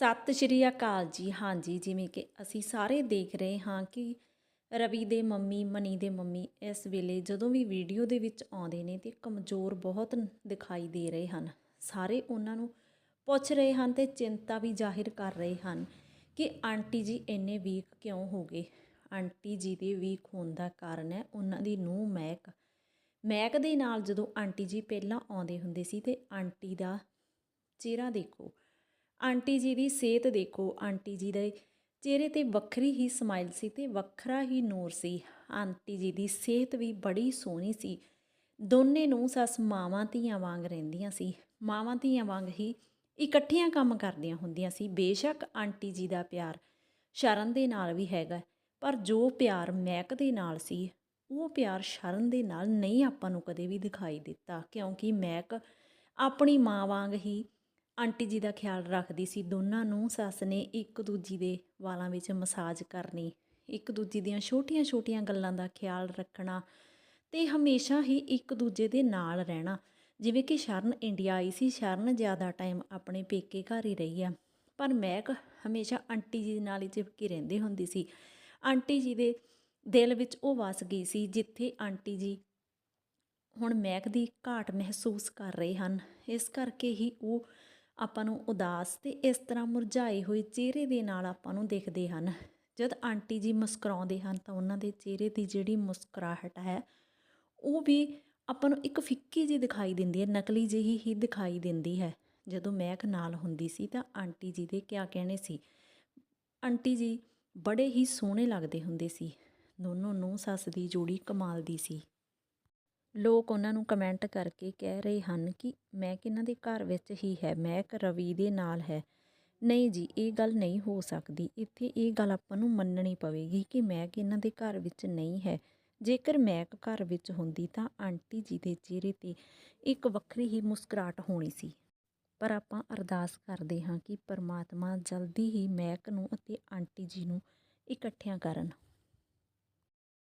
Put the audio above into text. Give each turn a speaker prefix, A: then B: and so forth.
A: ਸਤਿ ਸ਼੍ਰੀ ਅਕਾਲ ਜੀ। ਹਾਂਜੀ, ਜਿਵੇਂ ਕਿ ਅਸੀਂ ਸਾਰੇ ਦੇਖ ਰਹੇ ਹਾਂ ਕਿ ਰਵੀ ਦੇ ਮੰਮੀ, ਮਨੀ ਦੇ ਮੰਮੀ ਇਸ ਵੇਲੇ ਜਦੋਂ ਵੀ ਵੀਡੀਓ ਦੇ ਵਿੱਚ ਆਉਂਦੇ ਨੇ ਤੇ ਕਮਜ਼ੋਰ ਬਹੁਤ ਦਿਖਾਈ ਦੇ ਰਹੇ ਹਨ। ਸਾਰੇ ਉਹਨਾਂ ਨੂੰ ਪੁੱਛ ਰਹੇ ਹਨ ਤੇ ਚਿੰਤਾ ਵੀ ਜ਼ਾਹਿਰ ਕਰ ਰਹੇ ਹਨ ਕਿ ਆਂਟੀ ਜੀ ਇੰਨੇ ਵੀਕ ਕਿਉਂ ਹੋ ਗਏ? ਆਂਟੀ ਜੀ ਦੇ ਵੀਕ ਹੋਣ ਦਾ ਕਾਰਨ ਹੈ ਉਹਨਾਂ ਦੀ ਨੂੰਹ ਮਹਿਕ ਮਹਿਕ ਦੇ ਨਾਲ ਜਦੋਂ ਆਂਟੀ ਜੀ ਪਹਿਲਾਂ ਆਉਂਦੇ ਹੁੰਦੇ ਸੀ ਤੇ ਆਂਟੀ ਦਾ ਚਿਹਰਾ ਦੇਖੋ। ਆਂਟੀ ਜੀ ਦੀ ਸਿਹਤ ਦੇਖੋ। ਆਂਟੀ ਜੀ ਦੇ ਚਿਹਰੇ ਤੇ ਵੱਖਰੀ ਹੀ ਸਮਾਈਲ ਸੀ ਤੇ ਵੱਖਰਾ ਹੀ ਨੂਰ ਸੀ। ਆਂਟੀ ਜੀ ਦੀ ਸਿਹਤ ਵੀ ਬੜੀ ਸੋਹਣੀ ਸੀ। ਦੋਨੇ ਨੂੰ ਸੱਸ ਮਾਵਾਂ ਧੀਆਂ ਵਾਂਗ ਰਹਿੰਦੀਆਂ ਸੀ। ਮਾਵਾਂ ਧੀਆਂ ਵਾਂਗ ਹੀ ਇਕੱਠੀਆਂ ਕੰਮ ਕਰਦੀਆਂ ਹੁੰਦੀਆਂ ਸੀ। ਬੇਸ਼ੱਕ ਆਂਟੀ ਜੀ ਦਾ ਪਿਆਰ ਸ਼ਰਨ ਦੇ ਨਾਲ ਵੀ ਹੈਗਾ, ਪਰ ਜੋ ਪਿਆਰ ਮਹਿਕ ਦੇ ਨਾਲ ਸੀ, ਉਹ ਪਿਆਰ ਸ਼ਰਨ ਦੇ ਨਾਲ ਨਹੀਂ ਆਪਾਂ ਨੂੰ ਕਦੇ ਵੀ ਦਿਖਾਈ ਦਿੱਤਾ। ਕਿਉਂਕਿ ਮਹਿਕ ਆਪਣੀ ਮਾਂ ਵਾਂਗ ਹੀ ਆਂਟੀ ਜੀ ਦਾ ਖਿਆਲ ਰੱਖਦੀ ਸੀ, ਦੋਨਾਂ ਨੂੰ ਸੱਸ ਨੇ ਇੱਕ ਦੂਜੀ ਦੇ ਵਾਲਾਂ ਵਿੱਚ ਮਸਾਜ ਕਰਨੀ। ਇੱਕ ਦੂਜੀ ਦੀਆਂ ਛੋਟੀਆਂ-ਛੋਟੀਆਂ ਗੱਲਾਂ ਦਾ ਖਿਆਲ ਰੱਖਣਾ ਤੇ ਹਮੇਸ਼ਾ ਹੀ ਇੱਕ ਦੂਜੇ ਦੇ ਨਾਲ ਰਹਿਣਾ। ਜਿਵੇਂ ਕਿ ਸ਼ਰਨ ਇੰਡੀਆ ਆਈ ਸੀ, ਸ਼ਰਨ ਜ਼ਿਆਦਾ ਟਾਈਮ ਆਪਣੇ ਪੇਕੇ ਘਰ ਹੀ ਰਹੀ ਆ। ਪਰ ਮਹਿਕ ਹਮੇਸ਼ਾ ਆਂਟੀ ਜੀ ਨਾਲ ਹੀ ਚਿਪਕੀ ਰਹਿੰਦੀ ਹੁੰਦੀ ਸੀ। ਆਂਟੀ ਜੀ ਦੇ ਦਿਲ ਵਿੱਚ ਉਹ ਵਸ ਗਈ ਸੀ, ਜਿੱਥੇ ਆਂਟੀ ਜੀ ਹੁਣ ਮਹਿਕ ਦੀ ਘਾਟ ਮਹਿਸੂਸ ਕਰ ਰਹੇ ਹਨ। ਇਸ ਕਰਕੇ ਹੀ ਉਹ ਆਪਾਂ ਨੂੰ ਉਦਾਸ ਤੇ ਇਸ ਤਰ੍ਹਾਂ ਮੁਰਝਾਏ ਹੋਏ ਚਿਹਰੇ ਦੇ ਨਾਲ ਆਪਾਂ ਨੂੰ ਦਿਖਦੇ ਹਨ। ਜਦ ਆਂਟੀ ਜੀ ਮੁਸਕਰਾਉਂਦੇ ਹਨ ਤਾਂ ਉਹਨਾਂ ਦੇ ਚਿਹਰੇ ਦੀ ਜਿਹੜੀ ਮੁਸਕਰਾਹਟ ਹੈ, ਉਹ ਵੀ ਆਪਾਂ ਨੂੰ ਇੱਕ ਫਿੱਕੀ ਜਿਹੀ ਦਿਖਾਈ ਦਿੰਦੀ ਹੈ, ਨਕਲੀ ਜਿਹੀ ਹੀ ਦਿਖਾਈ ਦਿੰਦੀ ਹੈ। ਜਦੋਂ ਮਹਿਕ ਨਾਲ ਹੁੰਦੀ ਸੀ ਤਾਂ ਆਂਟੀ ਜੀ ਦੇ ਕਿਆ ਕਹਿਣੇ ਸੀ? ਆਂਟੀ ਜੀ ਬੜੇ ਹੀ ਸੋਹਣੇ ਲੱਗਦੇ ਹੁੰਦੇ ਸੀ। ਦੋਨੋਂ ਨੂੰ ਸੱਸ ਦੀ ਜੋੜੀ ਕਮਾਲ ਦੀ ਸੀ। ਲੋਕ ਉਹਨਾਂ ਨੂੰ ਕਮੈਂਟ ਕਰਕੇ ਕਹਿ ਰਹੇ ਹਨ ਕਿ ਮੈਂ ਕਿਹਨਾਂ ਦੇ ਘਰ ਵਿੱਚ ਹੀ ਹੈ ਮਹਿਕ ਰਵੀ ਦੇ ਨਾਲ ਹੈ। ਨਹੀਂ ਜੀ, ਇਹ ਗੱਲ ਨਹੀਂ ਹੋ ਸਕਦੀ। ਇੱਥੇ ਇਹ ਗੱਲ ਆਪਾਂ ਨੂੰ ਮੰਨਣੀ ਪਵੇਗੀ ਕਿ ਮਹਿਕ ਇਹਨਾਂ ਦੇ ਘਰ ਵਿੱਚ ਨਹੀਂ ਹੈ। ਜੇਕਰ ਮਹਿਕ ਘਰ ਵਿੱਚ ਹੁੰਦੀ ਤਾਂ ਆਂਟੀ ਜੀ ਦੇ ਚਿਹਰੇ ਤੇ ਇੱਕ ਵੱਖਰੀ ਹੀ ਮੁਸਕਰਾਹਟ ਹੋਣੀ ਸੀ। ਪਰ ਆਪਾਂ ਅਰਦਾਸ ਕਰਦੇ ਹਾਂ ਕਿ ਪਰਮਾਤਮਾ ਜਲਦੀ ਹੀ ਮਹਿਕ ਨੂੰ ਅਤੇ ਆਂਟੀ ਜੀ ਨੂੰ ਇਕੱਠਿਆਂ ਕਰਨ।